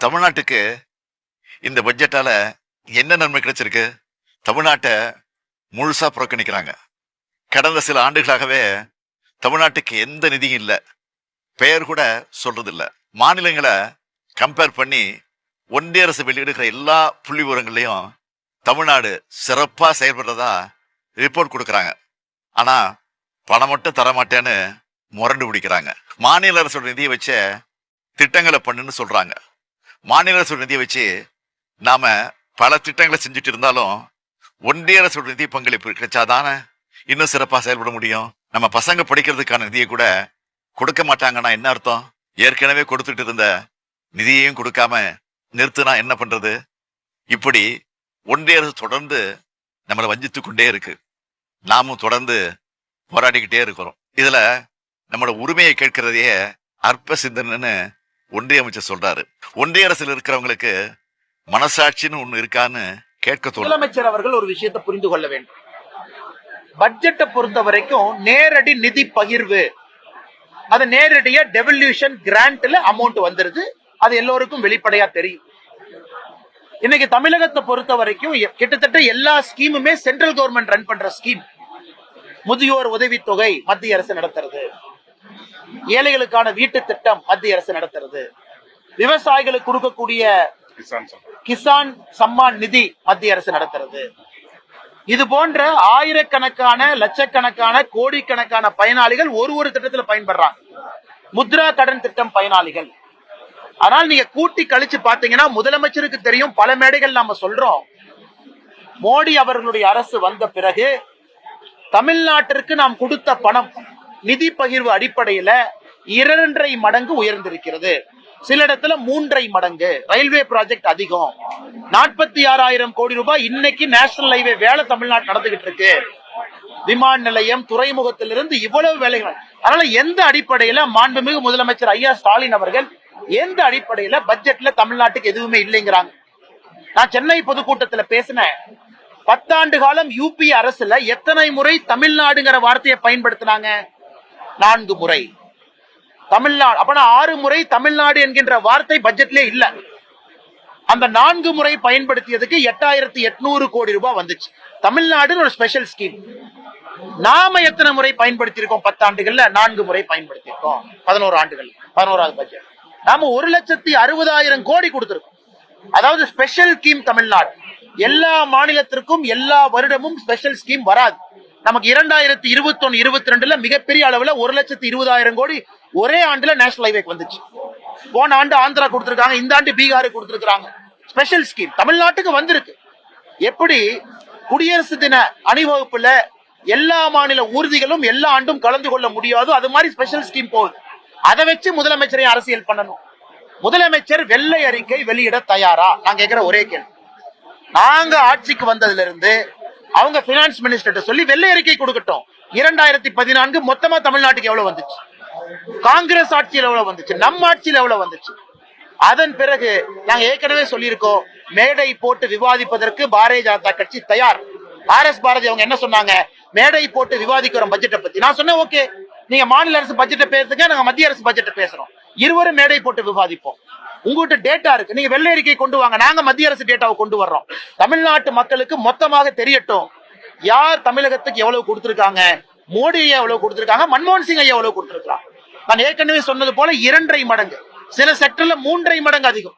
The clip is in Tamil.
தமிழ்நாட்டுக்கு இந்த பட்ஜெட்டால என்ன நன்மை கிடைச்சிருக்கு? தமிழ்நாட்டை முழுசா புறக்கணிக்கிறாங்க. கடந்த சில ஆண்டுகளாகவே தமிழ்நாட்டுக்கு எந்த நிதியும் இல்லை. பெயர் கூட சொல்றது மாநிலங்களை கம்பேர் பண்ணி ஒன்றிய அரசு வெளியிடுகிற எல்லா புள்ளி விவரங்களையும் தமிழ்நாடு சிறப்பாக செயல்படுறதா ரிப்போர்ட் கொடுக்குறாங்க. ஆனால் பணம் மட்டும் தர மாட்டேன்னு முரண்டு பிடிக்கிறாங்க. மாநில அரசோட நிதியை வச்ச திட்டங்களை பண்ணுன்னு சொல்கிறாங்க மாநில அரசோட நிதியை வச்சு நாம பல திட்டங்களை செஞ்சுட்டு இருந்தாலும் ஒன்றிய அரசோட நிதி பங்களிப்பு கிடைச்சாதானே இன்னும் சிறப்பா செயல்பட முடியும்? நம்ம பசங்க படிக்கிறதுக்கான நிதியை கூட கொடுக்க மாட்டாங்கன்னா என்ன அர்த்தம்? ஏற்கனவே கொடுத்துட்டு இருந்த நிதியையும் கொடுக்காம நிறுத்தினா என்ன பண்றது? இப்படி ஒன்றிய அரசு தொடர்ந்து நம்மளை வஞ்சித்து கொண்டே இருக்கு. நாமும் தொடர்ந்து போராடிக்கிட்டே இருக்கிறோம். இதுல நம்மளோட உரிமையை கேட்கிறதையே அற்ப சிந்தனைன்னு ஒன்றிய அமைச்சர் சொல்றாரு. ஒன்றிய அரசில் இருக்கிறவங்களுக்கு மனசாட்சின்னு ஒண்ணு இருக்கான்னு கேட்க தோணும். முதலமைச்சர் அவர்கள் ஒரு விஷயத்தை புரிந்து கொள்ள வேண்டும். பட்ஜெட்டை பொறுத்த வரைக்கும் நேரடி நிதி பகிர்வு. அது நேரடியா டெவல்யூஷன் கிராண்ட்ல அமௌண்ட் வந்துருது. அது எல்லோருக்கும் வெளிப்படையா தெரியும். இன்னைக்கு தமிழகத்தை பொறுத்த வரைக்கும் கிட்டத்தட்ட எல்லா ஸ்கீமுமே சென்ட்ரல் கவர்மெண்ட் ரன் பண்ற ஸ்கீம் முதியோர் உதவித்தொகை மத்திய அரசு நடத்துறது. ஏழைகளுக்கான வீட்டு திட்டம் மத்திய அரசு நடத்துறது. விவசாயிகளுக்கு கொடுக்கக்கூடிய கிசான் சம்மான் நிதி மத்திய அரசு நடத்துறது. இது போன்ற ஆயிரக்கணக்கான லட்சக்கணக்கான கோடிக்கணக்கான பயனாளிகள் ஒரு ஒரு திட்டத்துல பயன்படுறாங்க. முத்ரா கடன் திட்டம் பயனாளிகள். ஆனால் நீங்க கூட்டி கழிச்சு பாத்தீங்கன்னா முதலமைச்சருக்கு தெரியும் பல மேடைகள் நாம சொல்றோம். மோடி அவர்களுடைய அரசு வந்த பிறகு தமிழ்நாட்டிற்கு நாம் கொடுத்த பணம் நிதி பகிர்வு அடிப்படையில இரண்டரை மடங்கு உயர்ந்திருக்கிறது. சில இடத்துல மூன்றரை மடங்கு. ரயில்வே ப்ராஜெக்ட் அதிகம். நாற்பத்தி ஆறாயிரம் கோடி ரூபாய் இன்னைக்கு நேஷனல் ஹைவே வேலை தமிழ்நாடு நடந்துகிட்டு இருக்கு. விமான நிலையம் துறைமுகத்திலிருந்து இவ்வளவு வேலைகள். அதனால எந்த அடிப்படையில மாண்புமிகு முதலமைச்சர் ஐயா ஸ்டாலின் அவர்கள் எந்த அடிப்படையில பட்ஜெட்ல தமிழ்நாட்டுக்கு எதுவுமே இல்லைங்கிறாங்க. நான் சென்னை பொதுக்கூட்டத்துல பேசினேன். பத்தாண்டு காலம் யூபி அரசுல எத்தனை முறை தமிழ்நாடுங்கிற வார்த்தையை பயன்படுத்தினாங்க? நான்கு முறை. தமிழ்நாடு அப்பனா ஆறு முறை தமிழ்நாடு என்கின்ற வார்த்தை பட்ஜெட்லயே இல்ல. அந்த நான்கு முறை பயன்படுத்தியதுக்கு எட்டாயிரத்தி எட்நூறு கோடி ரூபாய் வந்துச்சு. தமிழ்நாடுன்னு ஒரு ஸ்பெஷல் ஸ்கீம் நாம எத்தனை முறை பயன்படுத்தி இருக்கோம் பத்தாண்டுகள்ல நான்கு முறை பயன்படுத்தி இருக்கோம் பதினோரு ஆண்டுகள் பதினோராவது பட்ஜெட். நாம ஒரு லட்சத்தி அறுபதாயிரம் கோடி கொடுத்திருக்கோம். அதாவது ஸ்பெஷல் ஸ்கீம் தமிழ்நாடு. எல்லா மாநிலத்திற்கும் எல்லா வருடமும் ஸ்பெஷல் ஸ்கீம் வராது. நமக்கு இரண்டாயிரத்தி இருபத்தி ஒன்னு இருபத்தி ரெண்டுல மிகப்பெரிய அளவுல ஒரு லட்சத்தி இருபதாயிரம் கோடி ஒரே ஆண்டுல நேஷனல் ஹைவேக்கு வந்துச்சு. போன ஆண்டு ஆந்திரா கொடுத்திருக்காங்க இந்த ஆண்டு பீகாருக்கு கொடுத்திருக்காங்க ஸ்பெஷல் ஸ்கீம் தமிழ்நாட்டுக்கு வந்திருக்கு. எப்படி? குடியரசு தின அணிவகுப்புல எல்லா மாநில ஊர்திகளும் எல்லா ஆண்டும் கலந்து கொள்ள முடியாதோ அது மாதிரி ஸ்பெஷல் ஸ்கீம் போகுது. அதை வச்சு முதலமைச்சரை அரசியல் பண்ணணும். முதலமைச்சர் வெள்ளை அறிக்கை வெளியிட தயாரா? நான் கேட்கிற ஒரே கேள்வி. நாங்க ஆட்சிக்கு வந்ததுல இருந்து அவங்க பினான்ஸ் மினிஸ்டர் சொல்லி வெள்ளை அறிக்கை கொடுக்கட்டும். இரண்டாயிரத்தி பதினான்கு மொத்தமா தமிழ்நாட்டுக்கு எவ்வளவு வந்துச்சு? காங்கிரஸ் ஆட்சியில் எவ்வளவு வந்துச்சு? நம்ம ஆட்சியில் எவ்வளவு வந்துச்சு? அதன் பிறகு நாங்க ஏற்கனவே சொல்லியிருக்கோம் மேடை போட்டு விவாதிப்பதற்கு பாரதிய ஜனதா கட்சி தயார். ஆர் எஸ் பாரதி அவங்க என்ன சொன்னாங்க? மேடை போட்டு விவாதிக்கிறோம் பட்ஜெட்டை பத்தி. நான் சொன்னேன் ஓகே. நீங்க மாநில அரசு பட்ஜெட்டை பேசுங்க நாங்க மத்திய அரசு பட்ஜெட்டை பேசுறோம். இருவரும் மேடை போட்டு விவாதிப்போம். உங்ககிட்ட டேட்டா இருக்கு. நீங்க வெள்ளை அறிக்கை கொண்டு வாங்க. நாங்க மத்திய அரசு டேட்டாவை கொண்டு வர்றோம். தமிழ்நாட்டு மக்களுக்கு மொத்தமாக தெரியட்டும். யார் தமிழகத்துக்கு எவ்வளவு கொடுத்திருக்காங்க? மோடி ஐயா எவ்வளவு கொடுத்திருக்காங்க? மன்மோகன் சிங் ஐயா எவ்வளவு கொடுத்திருக்காங்க நான் ஏற்கனவே சொன்னது போல இரண்டரை மடங்கு. சில செக்டர்ல மூன்றரை மடங்கு அதிகம்.